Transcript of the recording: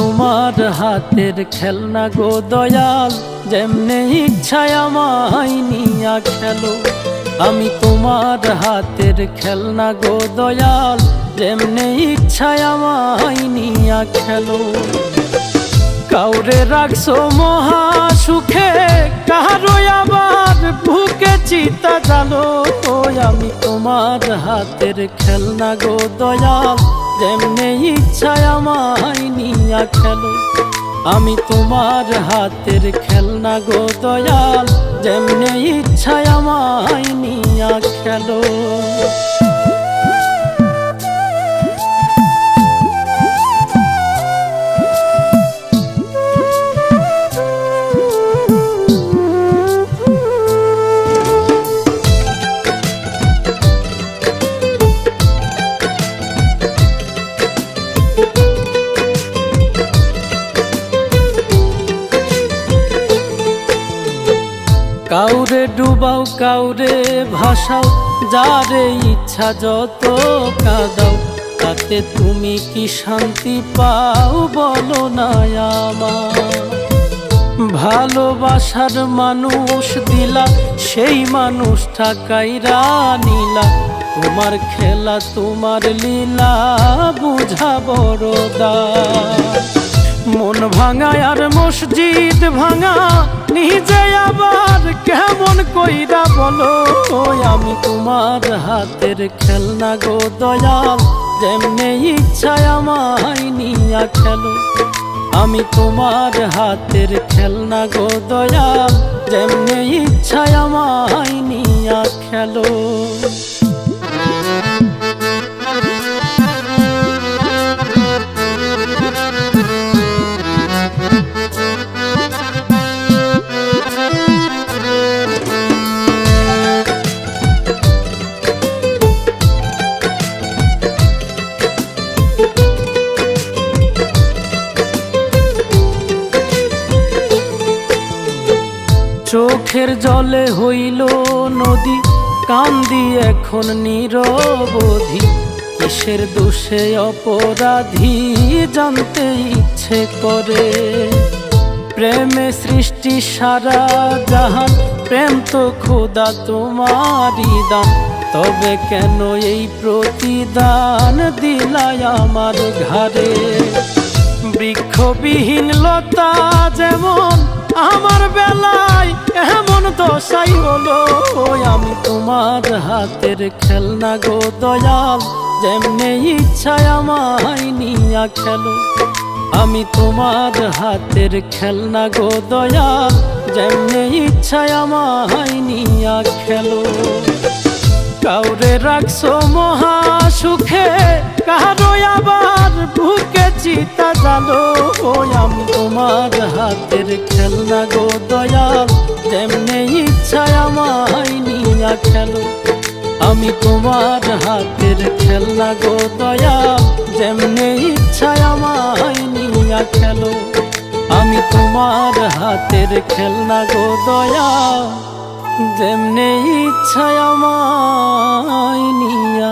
তোমার হাতের খেলনা গো দয়াল, যেমনে ইচ্ছায় আমায় নিয়া খেলো। আমি তোমার হাতের খেলনা গো দয়াল, যেমনে ইচ্ছায় আমায় নিয়া খেলো। কাউরে রাখছো মহা সুখে কারও আবার ভুকে চিতা ওই আমি তোমার হাতের খেলনা গো দয়াল। যেমনে ইচ্ছায় আমায় নিয়া খেলো। আমি তোমার হাতের খেলনা গো দয়াল। যেমনে ইচ্ছায় আমায় নিয়া খেলো। কাউরে ডুবাও, কাউরে ভাসাও, যারে ইচ্ছা যত কাদাও, তাতে তুমি কি শান্তি পাও বলো না আমার ভালোবাসার মানুষ দিলা, সেই মানুষটা কাইরা নিলা। তোমার খেলা, তোমার লীলা, বুঝা বড়দা মন ভাঙা আর মসজিদ ভাঙা নিজে আবার কেমন কইরা বলো, আমি তোমার হাতের খেলনা গো দয়াল, যেমনে ইচ্ছায় আমায় নিয়া খেলো। আমি তোমার হাতের খেলনা গো দয়াল, যেমনে ইচ্ছায় আমায় নিয়া খেলো। চোখের জলে হইল নদী। কান্দি এখন নিরবধি কিসের দোষে অপরাধী জানতে ইচ্ছে করে। প্রেমে সৃষ্টি সারা জাহান। প্রেম তো খোদা তোমারই দান। তবে কেন এই প্রতিদান দিলাই আমার ঘরে বৃক্ষবিহীন লতা যেমন আমার বেলায় দশাই হলো, আমি তোমার হাতের খেলনা গো দয়াল। যেমনে ইচ্ছায় আমায় নিয়া খেলো। আমি তোমার হাতের খেলনা গো দয়াল। যেমনে ইচ্ছায় আমায় নিয়া খেলো। কাউরে রাখছো মহা সুখে, কারও আবার বুকে চিতা জালো। ওই আমি তোমার হাতের খেলনা গো দয়াল। যেমনে ইচ্ছায় আমায় নিয়া খেলো। আমি তোমার হাতের খেলনা গো দয়াল, যেমনে ইচ্ছায় আমায় নিয়া খেলো। আমি তোমার হাতের খেলনা গো দয়াল, যেমনে ইচ্ছায় আমায় নিয়া